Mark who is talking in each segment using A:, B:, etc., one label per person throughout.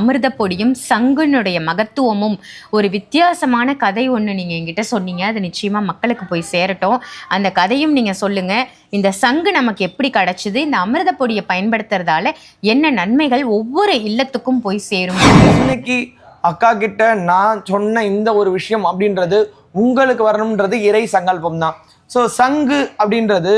A: அமிர்த பொடியும் சங்குனுடைய மகத்துவமும் ஒரு வித்தியாசமான கதை ஒன்று நீங்கள் என்கிட்ட சொன்னீங்க. அது நிச்சயமாக மக்களுக்கு போய் சேரட்டும். அந்த கதையும் நீங்கள் சொல்லுங்கள் இந்த சங்கு நமக்கு எப்படி கிடச்சிது? இந்த அமிர்த பொடியை பயன்படுத்துறதால என்ன நன்மைகள் ஒவ்வொரு இல்லத்துக்கும் போய் சேரும்?
B: இன்னைக்கு அக்கா கிட்ட நான் சொன்ன இந்த ஒரு விஷயம் அப்படின்றது உங்களுக்கு வரணுன்றது இறை சங்கல்பம் தான். ஸோ சங்கு அப்படின்றது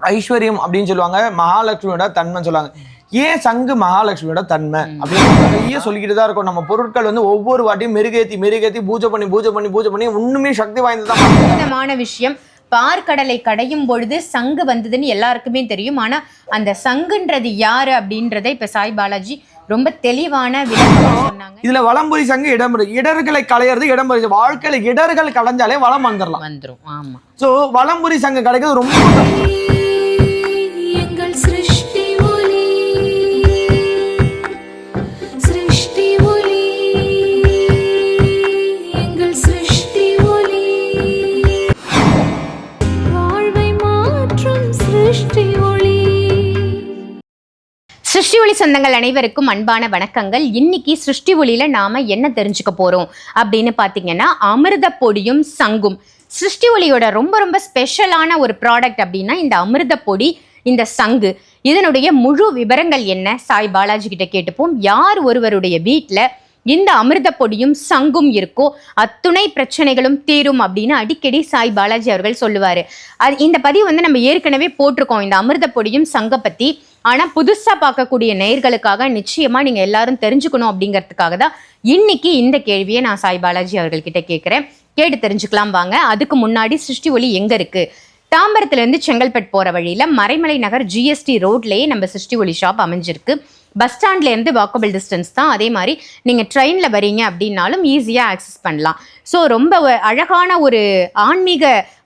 B: ஐஸ்வர்யம் அப்படின்னு சொல்லுவாங்க. மகாலட்சுமியோட தன்மைன்னு சொல்லுவாங்க. ஏன் சங்கு மகாலட்சுமியோட தன்மை? அப்படின்னு நிறைய சொல்லிக்கிட்டு தான் இருக்கும். நம்ம பொருட்கள் வந்து ஒவ்வொரு வாட்டியும் மெருகேத்தி மெருகேத்தி பூஜை பண்ணி பூஜை பண்ணி பூஜை பண்ணி ஒண்ணுமே சக்தி வாய்ந்ததான்
A: விஷயம் பார்க்கடலை கடையும் பொழுது சங்கு வந்ததுன்னு எல்லாருக்குமே தெரியும். ஆனா அந்த சங்குன்றது யாரு அப்படின்றத இப்ப சாய் பாலாஜி ரொம்ப தெளிவான விளக்கம் சொன்னாங்க.
B: இதுல வலம்புரி சங்கு இடம்பெறு இடர்களை களையிறது இடம்பெறு வாழ்க்கையில இடர்கள் களைஞ்சாலே வளம் வந்துடலாம்
A: வந்துரும். ஆமா.
B: ஸோ வலம்புரி சங்கு கிடைக்கிறது ரொம்ப
A: சொந்தங்கள் அனைவருக்கும் அன்பான வணக்கங்கள். இன்னைக்கு சிருஷ்டி ஒளியில நாம என்ன தெரிஞ்சுக்க போறோம்? அப்படின்னு பாத்தீங்கன்னா அமிர்த பொடியும் சங்கும். சிருஷ்டி ஒளியோட ரொம்ப ரொம்ப ஸ்பெஷலான ஒரு ப்ராடக்ட் அப்படின்னா இந்த அமிர்த பொடி இந்த சங்கு. இதனுடைய முழு விவரங்கள் என்ன? சாய் பாலாஜி கிட்ட கேட்டுப்போம். யார் ஒருவருடைய வீட்டில் இந்த அமிர்த பொடியும் சங்கும் இருக்கோ அத்துணை பிரச்சனைகளும் தீரும் அப்படின்னு அடிக்கடி சாய் பாலாஜி அவர்கள் சொல்லுவார். அது இந்த பதிவு வந்து நம்ம ஏற்கனவே போட்டிருக்கோம். இந்த அமிர்த பொடியும் சங்கை பற்றி ஆனா புதுசா பார்க்கக்கூடிய நேயர்களுக்காக நிச்சயமா நீங்க எல்லாரும் தெரிஞ்சுக்கணும் அப்படிங்கிறதுக்காக தான் இன்னைக்கு இந்த கேள்வியை நான் சாய் பாலாஜி அவர்கள்கிட்ட கேட்குறேன். கேட்டு தெரிஞ்சுக்கலாம் வாங்க. அதுக்கு முன்னாடி சிருஷ்டி ஒளி எங்க இருக்கு? தாம்பரத்துல இருந்து போகிற போற வழியில மறைமலை நகர் ஜிஎஸ்டி ரோட்லயே நம்ம சிருஷ்டி ஒளி ஷாப் அமைஞ்சிருக்கு. பஸ் ஸ்டாண்ட்ல இருந்து வாக்கபிள் டிஸ்டன்ஸ் தான். அதே மாதிரி நீங்க ட்ரெயின்ல வரீங்க அப்படின்னாலும் ஈஸியா ஆக்சஸ் பண்ணலாம். ஸோ ரொம்ப அழகான ஒரு ஆன்மீக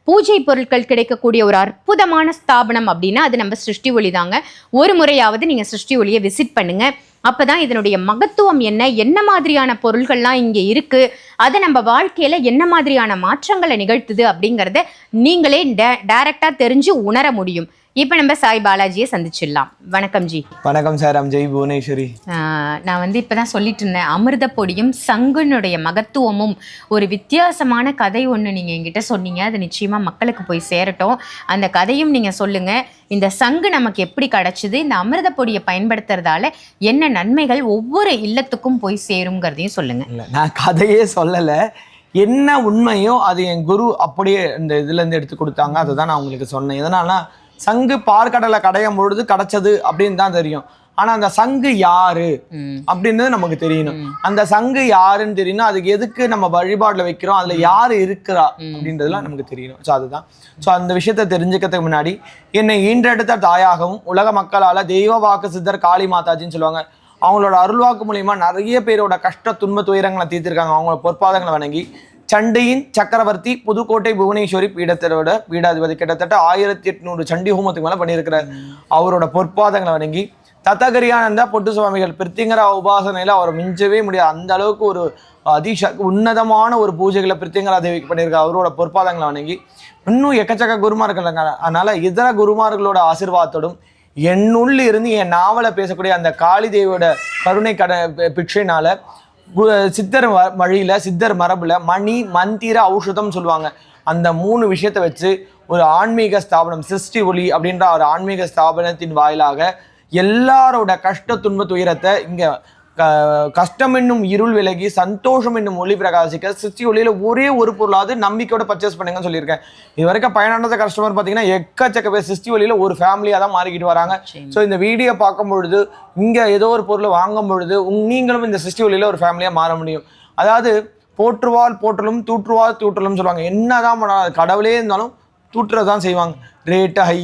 A: பூஜை பொருட்கள் கிடைக்கக்கூடிய ஒரு அற்புதமான ஸ்தாபனம் அப்படின்னா அது நம்ம சிருஷ்டி ஒளி தாங்க. ஒரு முறையாவது நீங்கள் சிருஷ்டி ஒளியை விசிட் பண்ணுங்க. அப்பதான் இதனுடைய மகத்துவம் என்ன என்ன மாதிரியான பொருள்கள்லாம் இங்கே இருக்கு அதை நம்ம வாழ்க்கையில என்ன மாதிரியான மாற்றங்களை நிகழ்த்துது அப்படிங்கிறத நீங்களே டைரக்டா தெரிஞ்சு உணர முடியும். இப்போ நம்ம சாய் பாலாஜியை சந்திச்சிடலாம். வணக்கம் ஜி.
B: வணக்கம் சார் அம் ஜெய் புவனேஸ்வரி
A: நான் வந்து இப்போ தான் சொல்லிட்டு இருந்தேன் அமிர்த பொடியும் சங்குனுடைய மகத்துவமும் ஒரு வித்தியாசமான கதை ஒன்று நீங்கள் என்கிட்ட சொன்னீங்க. அது நிச்சயமாக மக்களுக்கு போய் சேரட்டும். அந்த கதையும் நீங்கள் சொல்லுங்கள் இந்த சங்கு நமக்கு எப்படி கிடச்சிது? இந்த அமிர்த பொடியை பயன்படுத்துறதால என்ன நன்மைகள் ஒவ்வொரு இல்லத்துக்கும் போய் சேருங்கிறதையும் சொல்லுங்கள்
B: இல்லை நான் கதையே சொல்லலை. என்ன உண்மையோ அது என் குரு அப்படியே இந்த இதுலேருந்து எடுத்து கொடுத்தாங்க. அதை தான் நான் உங்களுக்கு சொன்னேன். எதனாலனா சங்கு பார்க்கடலை கடையும் பொழுது கிடைச்சது அப்படின்னு தான் தெரியும். ஆனா அந்த சங்கு யாரு? அப்படின்றது நமக்கு தெரியணும். அந்த சங்கு யாருன்னு தெரியணும் அதுக்கு எதுக்கு நம்ம வழிபாடுல வைக்கிறோம்? அதுல யாரு இருக்கிறா? அப்படின்றதுலாம் நமக்கு தெரியணும். ஸோ அதுதான். ஸோ அந்த விஷயத்தை தெரிஞ்சுக்கிறதுக்கு முன்னாடி என்னை ஈன்றெடுத்த தாயாகவும் உலக மக்களால தெய்வ வாக்கு சித்தர் காளி மாதாஜின்னு சொல்லுவாங்க. அவங்களோட அருள்வாக்கு மூலியமா நிறைய பேரோட கஷ்ட துன்ப துயரங்களை தீர்த்திருக்காங்க. அவங்களோட பொற்பாதங்களை வணங்கி சண்டையின் சக்கரவர்த்தி புதுக்கோட்டை புவனேஸ்வரி பீடத்தரோட பீடாதிபதி. கிட்டத்தட்ட ஆயிரத்தி எட்நூறு சண்டி ஹோமத்துக்கு மேலே பண்ணியிருக்கிறார். அவரோட பொற்பாதங்களை வணங்கி தத்தகரியானந்தா பொட்டு சுவாமிகள் பிரித்திங்கரா உபாசனையில் அவர் மிஞ்சவே முடியாது. அந்த அளவுக்கு ஒரு அதிச உன்னதமான ஒரு பூஜைகளை பிரித்திங்கரா தேவிக்கு பண்ணியிருக்கார். அவரோட பொற்பாதங்களை வணங்கி இன்னும் எக்கச்சக்க குருமார்கள் அதனால் இதர குருமார்களோட ஆசீர்வாதத்தோடும் என்னுள்ள இருந்து என் நாவலை பேசக்கூடிய அந்த காளி தேவியோட கருணை கட பிக்ஷைனால சித்தர் வழியில் வழியில சித்தர் மரபுல மணி மந்திர ஔஷதம் சொல்லுவாங்க. அந்த மூணு விஷயத்தை வச்சு ஒரு ஆன்மீக ஸ்தாபனம் சிருஷ்டி ஒளி அப்படின்ற ஒரு ஆன்மீக ஸ்தாபனத்தின் வாயிலாக எல்லாரோட கஷ்ட துன்ப துயரத்தை இங்க கஷ்டம் என்னும் இருள் விலகி சந்தோஷம் என்னும் ஒளி பிரகாசிக்க சிருஷ்டி ஒளியில ஒரே ஒரு பொருளாவது நம்பிக்கையோட பர்ச்சேஸ் பண்ணுங்கன்னு சொல்லியிருக்கேன். இது வரைக்கும் பயனானத கஸ்டமர் பார்த்தீங்கன்னா எக்கச்சக்க பேர் சிருஷ்டி ஒளியில ஒரு ஃபேமிலியாக தான் மாறிக்கிட்டு வராங்க. ஸோ இந்த வீடியோ பார்க்கும் பொழுது இங்கே ஏதோ ஒரு பொருளை வாங்கும் பொழுது நீங்களும் இந்த சிருஷ்டி ஒளியில ஒரு ஃபேமிலியாக மாற முடியும். அதாவது போற்றுவால் போற்றலும் தூற்றுவால் தூற்றலும் சொல்லுவாங்க. என்னதான் கடவுளே இருந்தாலும் தூற்றுறது தான் செய்வாங்க ரேட்டு ஹை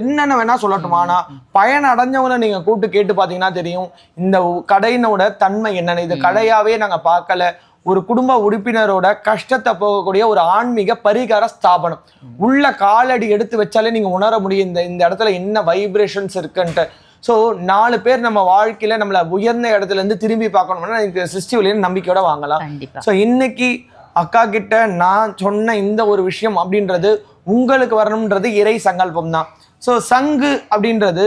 B: என்னென்ன வேணா சொல்லட்டும்? ஆனால் பயன் அடைஞ்சவங்களை நீங்கள் கூப்பிட்டு கேட்டு பார்த்தீங்கன்னா தெரியும் இந்த கடையினோட தன்மை என்னென்ன. இது கடையாவே நாங்கள் பார்க்கல. ஒரு குடும்ப உறுப்பினரோட கஷ்டத்தை போகக்கூடிய ஒரு ஆன்மீக பரிகார ஸ்தாபனம். உள்ள காலடி எடுத்து வச்சாலே நீங்க உணர முடியும் இந்த இந்த இடத்துல என்ன வைப்ரேஷன்ஸ் இருக்குன்ட்டு. ஸோ நாலு பேர் நம்ம வாழ்க்கையில நம்மள உயர்ந்த இடத்துல இருந்து திரும்பி பார்க்கணும்னா எனக்கு சிருஷ்டி வழியில நம்பிக்கையோட வாங்கலாம். ஸோ இன்னைக்கு அக்கா கிட்ட நான் சொன்ன இந்த ஒரு விஷயம் அப்படின்றது உங்களுக்கு வரணும்ன்றது இறை சங்கல்பம் தான் ஸோ சங்கு அப்படின்றது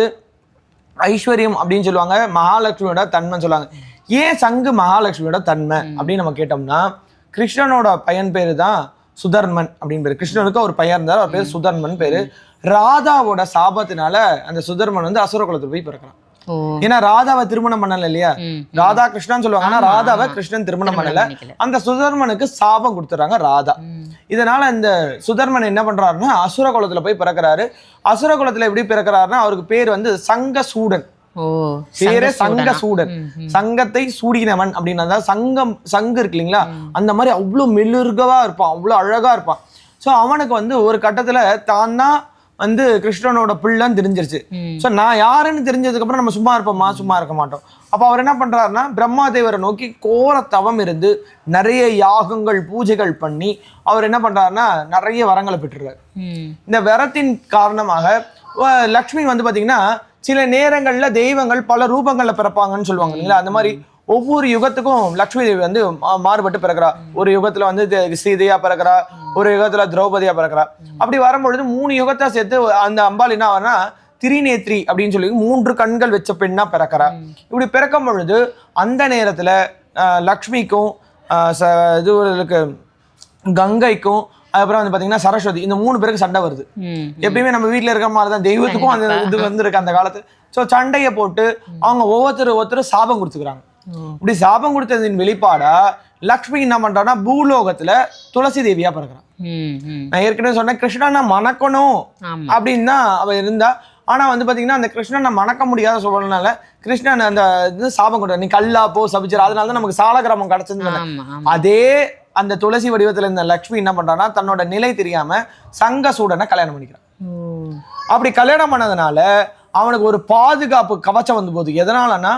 B: ஐஸ்வர்யம் அப்படின்னு சொல்லுவாங்க. மகாலட்சுமியோட தன்மைன்னு சொல்லுவாங்க. ஏன் சங்கு மகாலட்சுமியோட தன்மை அப்படின்னு நம்ம கேட்டோம்னா கிருஷ்ணனோட பையன் பேரு தான் சுதர்மன் அப்படின்னு பேரு. கிருஷ்ணனுக்கு ஒரு பையன் இருந்தார். அவர் பேர் சுதர்மன் பேரு. ராதாவோட சாபத்தினால அந்த சுதர்மன் வந்து அசுர குலத்துல போய் பிறக்கிறான். ஏன்னா ராதாவை திருமணம் பண்ணல இல்லையா. ராதா கிருஷ்ணன் சொல்லுவாங்க. ஆனா ராதாவை. கிருஷ்ணன் திருமணம் பண்ணல. அந்த சுதர்மனுக்கு சாபம் கொடுத்துறாங்க ராதா. இதனால இந்த சுதர்மன் என்ன பண்றாருன்னா அசுர குலத்துல போய் பிறக்கிறாரு. அசுர குலத்துல எப்படி பிறக்கிறாருன்னா அவருக்கு பேர் வந்து சங்க சூடன் பேரே சங்க
A: சூடனா?
B: சங்கத்தை சூடினவன் அப்படின்னு. சங்கம் சங்கு இருக்கு இல்லைங்களா? அந்த மாதிரி அவ்வளோ மெல்லுருகவா இருப்பான் அவ்வளோ அழகா இருப்பான். ஸோ அவனுக்கு வந்து ஒரு கட்டத்துல தான் தான் வந்து கிருஷ்ணனோட பிள்ளைன்னு தெரிஞ்சிருச்சு. ஸோ நான் யாருன்னு தெரிஞ்சதுக்கு அப்புறம் நம்ம சும்மா இருப்போமா? சும்மா இருக்க மாட்டோம். அப்போ அவர் என்ன பண்றாருன்னா பிரம்மாதேவரை நோக்கி கோர தவம் இருந்து நிறைய யாகங்கள் பூஜைகள் பண்ணி அவர் என்ன பண்றாருன்னா நிறைய வரங்களை பெற்றுறாரு. இந்த வரத்தின் காரணமாக லக்ஷ்மி வந்து பாத்தீங்கன்னா சில நேரங்கள்ல தெய்வங்கள் பல ரூபங்கள்ல பிறப்பாங்கன்னு சொல்லுவாங்க இல்லைங்களா? அந்த மாதிரி ஒவ்வொரு யுகத்துக்கும் லக்ஷ்மி தேவி வந்து மாறுபட்டு பிறக்கிறா. ஒரு யுகத்துல வந்து சீதையா பிறக்கிறா. ஒரு யுகத்துல திரௌபதியா பிறக்கிறா. அப்படி வரும்பொழுது மூணு யுகத்தை சேர்த்து அந்த அம்பாள் என்ன ஆகுனா திரிநேத்ரி அப்படின்னு சொல்லி மூன்று கண்கள் வச்ச பெண்ணா பிறக்கிறா. இப்படி பிறக்கும் பொழுது அந்த நேரத்துல லக்ஷ்மிக்கும் இதுகளுக்கு கங்கைக்கும் அதுக்கப்புறம் வந்து பாத்தீங்கன்னா சரஸ்வதி இந்த மூணு பேருக்கு சண்டை வருது. எப்பயுமே நம்ம வீட்ல இருக்கிற மாதிரி தான் தெய்வத்துக்கும் அந்த இது வந்து இருக்கு அந்த காலத்து. ஸோ சண்டையை போட்டு அவங்க ஒவ்வொருத்தர் ஒவ்வொருத்தர் சாபம் கொடுத்துக்கிறாங்க. இப்படி சாபம் கொடுத்ததின் வெளிப்பாடா லக்ஷ்மி என்ன பண்றான்னா பூலோகத்துல துளசி தேவியா பிறக்கிறான். நான் ஏற்கனவே சொன்னேன் கிருஷ்ணனை மணக்கணும் அப்படின்னு தான் அவ இருந்தா. ஆனா வந்து பாத்தீங்கன்னா அந்த கிருஷ்ணனை மணக்க முடியாத சொல்றதுனால கிருஷ்ணன் அந்த இது சாபம் கொடுத்த நீ கல்லா போ சபிச்சிரு அதனால தான் நமக்கு சாலகிராமம்
A: ஆமா
B: அதே அந்த துளசி வடிவத்துல இருந்த லக்ஷ்மி என்ன பண்றான்னா தன்னோட நிலை தெரியாம சங்க சூடனை கல்யாணம் பண்ணிக்கிறான். அப்படி கல்யாணம் பண்ணதுனால அவனுக்கு ஒரு பாதுகாப்பு கவச்சம் வந்து போகுது எதனாலனா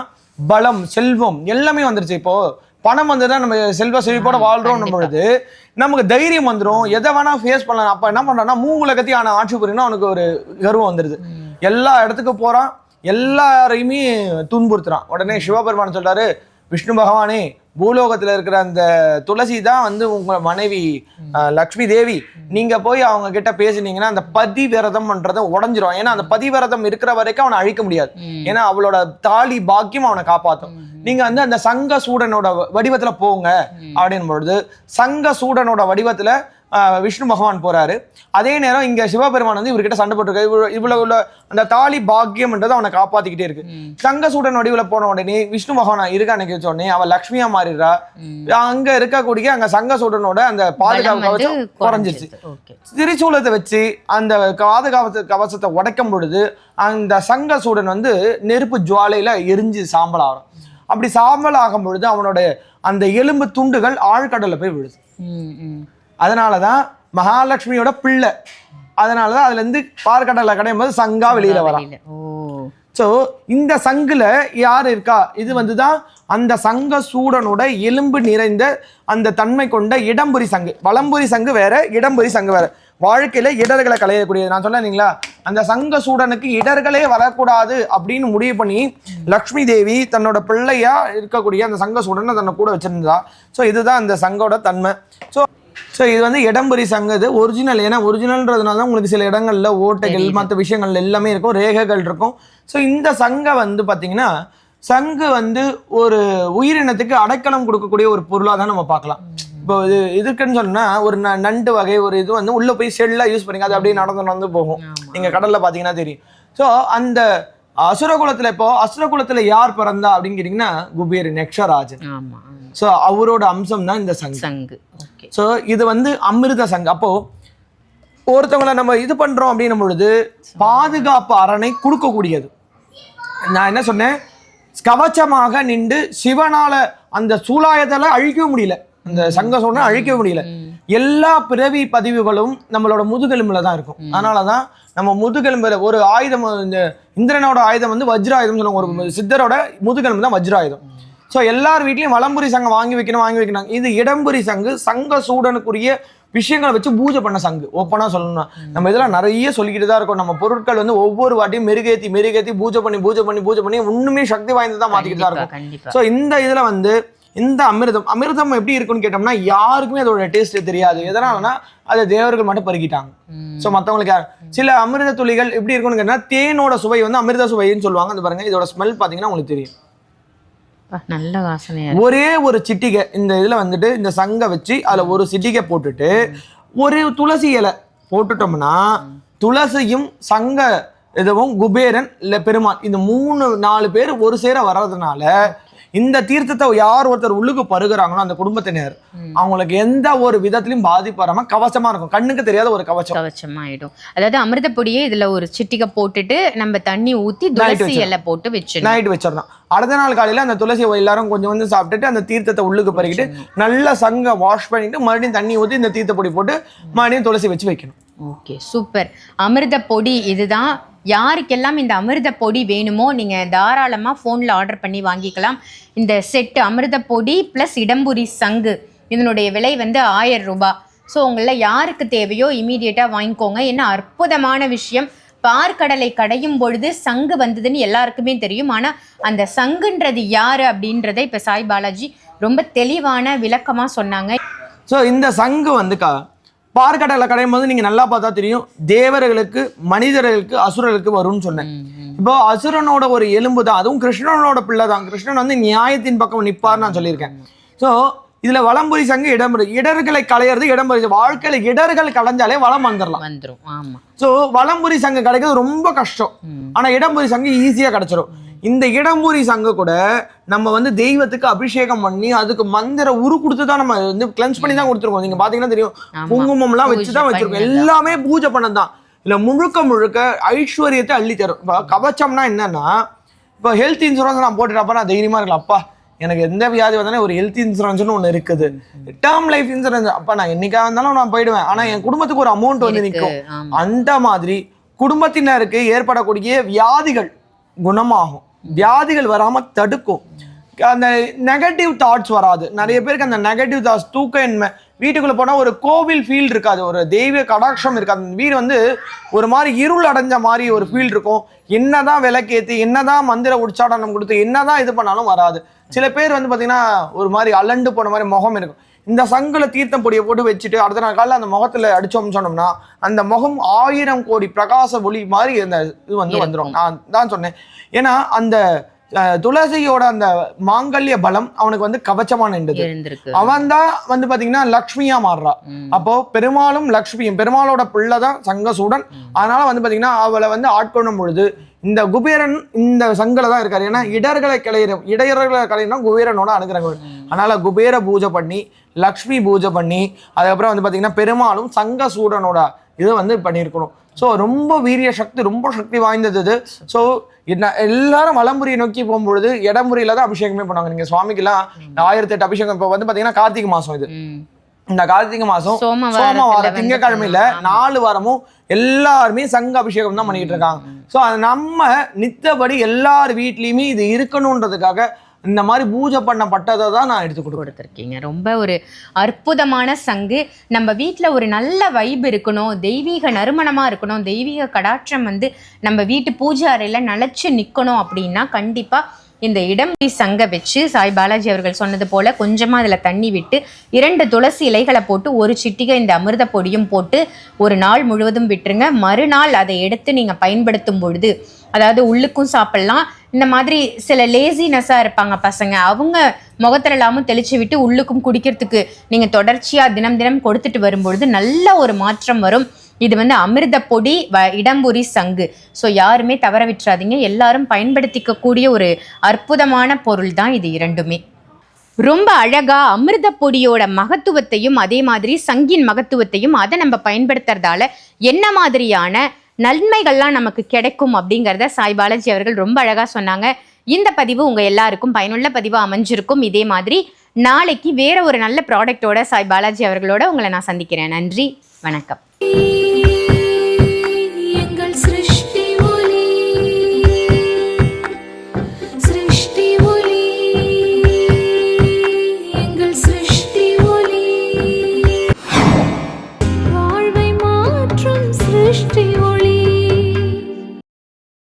B: பலம் செல்வம் எல்லாமே வந்துருச்சு. இப்போ பணம் வந்துதான் நம்ம செல்வ செழிப்போட வாழ்றோம் பொழுது நமக்கு தைரியம் வந்துரும். எதை வேணா ஃபேஸ் பண்ணலாம். அப்ப என்ன பண்றான்னா மூ உலகத்தையும் ஆன ஆட்சி புரியணும் அவனுக்கு ஒரு கர்வம் வந்துருது. எல்லா இடத்துக்கு போறான். எல்லாரையுமே துன்புறுத்துறான். உடனே சிவபெருமான் சொல்றாரு விஷ்ணு பகவானே பூலோகத்துல இருக்கிற அந்த துளசி தான் வந்து உங்க மனைவி லக்ஷ்மி தேவி. நீங்க போய் அவங்க கிட்ட பேசுனீங்கன்னா அந்த பதிவிரதம் பண்றதை உடஞ்சிரும். ஏன்னா அந்த பதிவிரதம் இருக்கிற வரைக்கும் அவனை அழிக்க முடியாது. ஏன்னா அவளோட தாலி பாக்கியம் அவனை காப்பாத்தும். நீங்க வந்து அந்த சங்க சூடனோட வடிவத்துல போங்க அப்படின் பொழுது சங்க சூடனோட வடிவத்துல விஷ்ணு பகவான் போறாரு. அதே நேரம் இங்க சிவபெருமான் வந்து இவர்கிட்ட சண்டை போட்டிருக்காரு. இவ்வளவு இவ்வளவு உள்ள அந்த தாலி பாக்கியம்ன்றது அவனை காப்பாத்திக்கிட்டே இருக்கு.
A: ம்.
B: சங்க சூடன் வடிவுல போன உடனே விஷ்ணு பகவான் இருக்க அன்னைக்கு வச்ச உடனே அவ லக்ஷ்மியா மாறிடுறா. அங்க இருக்கக்கூடிய அங்க சங்க சூடனோட அந்த பாதுகாப்பு கவசம் குறைஞ்சிருச்சு. திரிசூலத்தை வச்சு அந்த பாதுகாப்பு கவசத்தை உடைக்கும் பொழுது அந்த சங்க சூடன் வந்து நெருப்பு ஜுவாலையில எரிஞ்சு சாம்பல் ஆகும். அப்படி சாம்பல் ஆகும் பொழுது அவனோட அந்த எலும்பு துண்டுகள் ஆழ்கடல்ல போய் விழுது.
A: ம்.
B: அதனாலதான் மகாலட்சுமியோட பிள்ளை. அதனாலதான் அதுல இருந்து பார்க்கடலை கடையும் போது சங்கா வெளியில வரான். ஸோ இந்த சங்குல யார் இருக்கா? இது வந்து தான் அந்த சங்க சூடனோட எலும்பு நிறைந்த அந்த தன்மை கொண்ட இடம்புரி சங்கு. வலம்புரி சங்கு வேற இடம்புரி சங்கு வேற. வாழ்க்கையில இடர்களை களையக்கூடியது. நான் சொன்னேன் இல்லைங்களா? அந்த சங்க சூடனுக்கு இடர்களே வரக்கூடாது அப்படின்னு முடிவு பண்ணி லக்ஷ்மி தேவி தன்னோட பிள்ளையா இருக்கக்கூடிய அந்த சங்க சூடனை தன்னை கூட வச்சிருந்தா. ஸோ இதுதான் அந்த சங்கோட தன்மை. ஸோ ஸோ இது வந்து இடம்புரி சங்கு இது ஒரிஜினல் ஏன்னா ஒரிஜினல்ன்றதுனால தான் உங்களுக்கு சில இடங்கள்ல ஓட்டைகள். மற்ற விஷயங்கள் எல்லாமே இருக்கும். ரேகைகள் இருக்கும். ஸோ இந்த சங்கை வந்து பார்த்தீங்கன்னா சங்கு வந்து ஒரு உயிரினத்துக்கு அடைக்கலம் கொடுக்கக்கூடிய ஒரு பொருளாக தான் நம்ம பார்க்கலாம். இப்போ இது இதுக்குன்னு சொன்னா ஒரு ந- நண்டு வகை ஒரு இது வந்து உள்ள போய் செல்லா யூஸ் பண்ணி அது அப்படியே நடந்து நடந்து போகும்.
A: ஆமா.
B: நீங்க கடல்ல பாத்தீங்கன்னா தெரியும். ஸோ அந்த அசுரகுலத்துல இப்போ அசுரகுலத்துல யார் பிறந்தா அப்படின்னு கேட்டீங்கன்னா குபேர் நெக்ஷராஜன். ஸோ அவரோட அம்சம் தான் இந்த சங்கு.
A: சங்கு.
B: ஸோ இது வந்து அமிர்த சங்கு. அப்போ ஒருத்தவங்களை நம்ம இது பண்றோம் அப்படின்னும் பொழுது பாதுகாப்பு அரணை கொடுக்கக்கூடியது. நான் என்ன சொன்னேன்? கவச்சமாக நின்று சிவனால அந்த சூலாயத்தால அழிக்கவே முடியல. அந்த சங்க சொன்ன அழிக்கவே முடியல. எல்லா பிறவி பதிவுகளும் நம்மளோட முதுகெலும்புல தான் இருக்கும். அதனாலதான் நம்ம முதுகெலும்புல ஒரு ஆயுதம் இந்த இந்திரனோட ஆயுதம் வந்து வஜ்ராயுதம் சொல்லுவாங்க. ஒரு சித்தரோட முதுகெலும்பு தான் வஜ்ராயுதம். ஸோ எல்லார் வீட்லயும் வலம்புரி சங்கம் வாங்கி வைக்கணும் வாங்கி வைக்கணும். இது இடம்புரி சங்கு சங்க சூடனுக்குரிய விஷயங்களை வச்சு பூஜை பண்ண சங்கு. ஓப்பனாக சொல்லணும்னா. நம்ம இதெல்லாம் நிறைய சொல்லிக்கிட்டு தான் இருக்கோம். நம்ம பொருட்கள் வந்து ஒவ்வொரு வாட்டியும் மெருகேத்தி மெருகேத்தி பூஜை பண்ணி பூஜை பண்ணி பூஜை பண்ணி ஒண்ணுமே சக்தி மாத்திக்கிட்டு தான்
A: கண்டிப்பா
B: இருக்கும்.
A: கண்டிப்பா.
B: ஸோ இந்த இதுல வந்து இந்த அமிர்தம் அமிர்தம் எப்படி இருக்குன்னு கேட்டோம்னா யாருக்குமே அதோட டேஸ்ட் தெரியாது. எதனாலனா அதை தேவர்கள் மட்டும் பருகிட்டாங்க. ஸோ மற்றவங்களுக்கு சில அமிர்த துளிகள் எப்படி இருக்கும்னு கேட்டா தேனோட சுவை வந்து அமிர்த சுவைன்னு சொல்லுவாங்க. அந்த பாருங்க இதோட ஸ்மெல் பார்த்தீங்கன்னா உங்களுக்கு தெரியும்.
A: நல்ல வாசனையா.
B: ஒரே ஒரு சிட்டிகை இந்த இதுல வந்துட்டு இந்த சங்கை வச்சு அதுல ஒரு சிட்டிகை போட்டுட்டு ஒரு துளசி இலை போட்டுட்டோம்னா துளசியும் சங்க இதுவும் குபேரன் இல்ல பெருமாள் இந்த மூணு நாலு பேர் ஒரு சேர வர்றதுனால இந்த தீர்த்தத்தை யார் ஒருத்தர் உள்ளுக்கு பருகுறாங்களோ அந்த குடும்பத்தினர் அவங்களுக்கு எந்த ஒரு விதத்திலையும் பாதிப்பு வராம கவசமா இருக்கும். கண்ணுக்கு தெரியாத ஒரு கவசம்.
A: ஆயிடும் அதாவது அமிர்த பொடியே இதுல ஒரு சிட்டிகை போட்டுட்டு நம்ம தண்ணி ஊத்தி துளசி. இலை போட்டு வச்சிடணும்.
B: நைட் வச்சிடணும். அடுத்த நாள் காலையில அந்த துளசி எல்லாரும் கொஞ்சம் கொஞ்சம் சாப்பிட்டுட்டு அந்த தீர்த்தத்தை உள்ளுக்கு பருகிட்டு நல்லா சங்க வாஷ் பண்ணிட்டு மறுபடியும் தண்ணி ஊத்தி இந்த தீர்த்த பொடி போட்டு மறுபடியும் துளசி வச்சு வைக்கணும்.
A: Okay super. அமிர்த பொடி இதுதான் யாருக்கெல்லாம் இந்த அமிர்த பொடி வேணுமோ நீங்கள் தாராளமாக ஃபோனில் ஆர்டர் பண்ணி வாங்கிக்கலாம். இந்த செட்டு அமிர்த பொடி ப்ளஸ் இடம்புரி சங்கு. இதனுடைய விலை வந்து ஆயிரம் ரூபாய் ஸோ உங்களில் யாருக்கு தேவையோ இமீடியட்டாக வாங்கிக்கோங்க. என்ன அற்புதமான விஷயம். பார்க்கடலை கடையும் பொழுது சங்கு வந்ததுன்னு எல்லாருக்குமே தெரியும். ஆனால் அந்த சங்குன்றது யார் அப்படின்றத இப்போ சாய் பாலாஜி ரொம்ப தெளிவான விளக்கமாக சொன்னாங்க.
B: ஸோ இந்த சங்கு வந்துக்கா பார்க்கடலை கடையும் போது நீங்க நல்லா பார்த்தா தெரியும் தேவர்களுக்கு மனிதர்களுக்கு அசுரர்களுக்கு வரும்னு சொன்னேன். இப்போ அசுரனோட ஒரு எலும்பு தான் அதுவும் கிருஷ்ணனோட பிள்ளை தான். கிருஷ்ணன் வந்து நியாயத்தின் பக்கம் நிப்பார்னு நான் சொல்லியிருக்கேன். ஸோ இதுல வலம்புரி சங்கு இடம்புரி இடர்களை களையிறது இடம்புரி வாழ்க்கையில இடர்கள் களைஞ்சாலே வளம் வந்துடலாம்
A: வந்துரும். ஆமா.
B: ஸோ வலம்புரி சங்கு கிடைக்கிறது ரொம்ப கஷ்டம்.
A: ம்.
B: ஆனா இடம்புரி சங்கு ஈஸியா கிடைச்சிரும். இந்த இடம்புரி சங்கு கூட நம்ம வந்து தெய்வத்துக்கு அபிஷேகம் பண்ணி அதுக்கு மந்திர உரு கொடுத்து தான் நம்ம வந்து கிளென்ஸ் பண்ணி தான் கொடுத்துருக்கோம். நீங்க பாத்தீங்கன்னா தெரியும். குங்குமம்லாம் வச்சு தான்
A: பூஜை
B: வச்சிருக்கோம் எல்லாமே பூஜை பண்ணது தான் இல்ல முழுக்க முழுக்க ஐஸ்வர்யத்தை அள்ளி தரும். இப்போ கவச்சம்னா என்னன்னா இப்போ ஹெல்த் இன்சூரன்ஸ் நான் போட்டுட்டப்ப நான் தைரியமா இருக்கலாம் அப்பா எனக்கு எந்த வியாதி வந்தாலும் ஒரு ஹெல்த் இன்சூரன்ஸ்னு ஒன்று இருக்குது. டேர்ம் லைஃப் இன்சூரன்ஸ் அப்பா நான் என்னைக்கா வந்தாலும் நான் போயிடுவேன். ஆனா என் குடும்பத்துக்கு ஒரு அமௌண்ட் வந்து. நிற்கும். அந்த மாதிரி குடும்பத்தினருக்கு ஏற்படக்கூடிய வியாதிகள் குணமாகும். வியாதிகள் வராமல் தடுக்கும். அந்த நெகட்டிவ் தாட்ஸ் வராது. நிறைய பேருக்கு அந்த நெகட்டிவ் தாட்ஸ் தூக்க இன்மை வீட்டுக்குள்ளே போனால் ஒரு கோவில் ஃபீல் இருக்காது. ஒரு தெய்வ கடாட்சம் இருக்காது. அந்த வீடு வந்து ஒரு மாதிரி இருள் அடைஞ்ச மாதிரி ஒரு ஃபீல் இருக்கும். என்னதான் என்ன என்னதான் மந்திர உற்சாடனம் கொடுத்து என்னதான் இது பண்ணாலும் வராது. சில பேர் வந்து பார்த்திங்கன்னா ஒரு மாதிரி அலண்டு போன மாதிரி முகம் இருக்கும். இந்த சங்குல தீர்த்தம் பொடியை போட்டு வச்சுட்டு அடுத்த நாள் காலையில அந்த முகத்துல அடிச்சோம்னு சொன்னோம்னா அந்த முகம் ஆயிரம் கோடி பிரகாச ஒளி மாதிரி அந்த இது வந்து வந்துடும் நான் தான் சொன்னேன். ஏன்னா அந்த துளசியோட அந்த மாங்கல்ய பலம் அவனுக்கு வந்து கவச்சமா நின்றுது. அவன் தான் வந்து பாத்தீங்கன்னா லக்ஷ்மியா மாறுறா. அப்போ பெருமாளும் லக்ஷ்மியும் பெருமாளோட பிள்ளை தான் சங்கசூடன் அதனால வந்து பாத்தீங்கன்னா அவளை வந்து ஆட்கொள்ளும் பொழுது இந்த குபேரன் இந்த சங்கல தான் இருக்காரு. ஏன்னா இடர்களை கிளையிற இடையர்களை கலையினா குபேரனோட அனுகிரகம். அதனால குபேர பூஜை பண்ணி லக்ஷ்மி பூஜை பண்ணி அதுக்கப்புறம் வந்து பாத்தீங்கன்னா பெருமாளும் சங்கசூடனோட இதை வந்து பண்ணியிருக்கணும். ஸோ ரொம்ப வீரிய சக்தி ரொம்ப சக்தி வாய்ந்தது இது. ஸோ எல்லாரும் வலம்புரியை நோக்கி போகும்பொழுது இடம்புரியில தான் அபிஷேகமே பண்ணுவாங்க. நீங்க சுவாமிக்கெல்லாம் ஆயிரத்தி எட்டு அபிஷேகம் இப்போ வந்து பாத்தீங்கன்னா கார்த்திகை மாசம் இது. இந்த கார்த்திகை மாசம் சோமவாரம் திங்கக்கிழமையில நாலு வாரமும் எல்லாருமே சங்க அபிஷேகம் தான் பண்ணிட்டு இருக்காங்க. ஸோ அது நம்ம நித்தபடி எல்லார் வீட்லயுமே இது இருக்கணுன்றதுக்காக இந்த மாதிரி பூஜை பண்ணப்பட்டதை தான் நான் எடுத்து
A: கொடுத்துருக்கீங்க. ரொம்ப ஒரு அற்புதமான சங்கு. நம்ம வீட்டில் ஒரு நல்ல வைப் இருக்கணும். தெய்வீக நறுமணமாக இருக்கணும். தெய்வீக கடாட்சம் வந்து நம்ம வீட்டு பூஜை அறையில் நிலச்சி நிற்கணும் அப்படின்னா கண்டிப்பாக இந்த இடம் சங்க வச்சு சாய் பாலாஜி அவர்கள் சொன்னது போல கொஞ்சமாக அதில் தண்ணி விட்டு இரண்டு துளசி இலைகளை போட்டு ஒரு சிட்டிகை இந்த அமிர்த பொடியும் போட்டு ஒரு நாள் முழுவதும் விட்டுருங்க. மறுநாள் அதை எடுத்து நீங்கள் பயன்படுத்தும் பொழுது அதாவது உள்ளுக்கும் சாப்பிடலாம். இந்த மாதிரி சில லேசினஸ்ஸாக இருப்பாங்க பசங்க. அவங்க முகத்துல எல்லாமும் தெளிச்சு விட்டு உள்ளுக்கும் குடிக்கிறதுக்கு நீங்கள் தொடர்ச்சியாக தினம் தினம் கொடுத்துட்டு வரும்பொழுது நல்ல ஒரு மாற்றம் வரும். இது வந்து அமிர்த பொடி வ இடம்புரி சங்கு. ஸோ யாருமே தவற விட்டுறாதீங்க. எல்லாரும் பயன்படுத்திக்கக்கூடிய ஒரு அற்புதமான பொருள் தான் இது இரண்டுமே. ரொம்ப அழகாக அமிர்த பொடியோட மகத்துவத்தையும் அதே மாதிரி சங்கின் மகத்துவத்தையும் அதை நம்ம பயன்படுத்துறதால என்ன மாதிரியான நன்மைகள்லாம் நமக்கு கிடைக்கும் அப்படிங்கிறத சாய் பாலாஜி அவர்கள் ரொம்ப அழகாக சொன்னாங்க. இந்த பதிவு உங்கள் எல்லாருக்கும் பயனுள்ள பதிவாக அமைஞ்சிருக்கும். இதே மாதிரி நாளைக்கு வேற ஒரு நல்ல ப்ராடக்டோட சாய் பாலாஜி அவர்களோட உங்களை நான் சந்திக்கிறேன். நன்றி. வணக்கம்.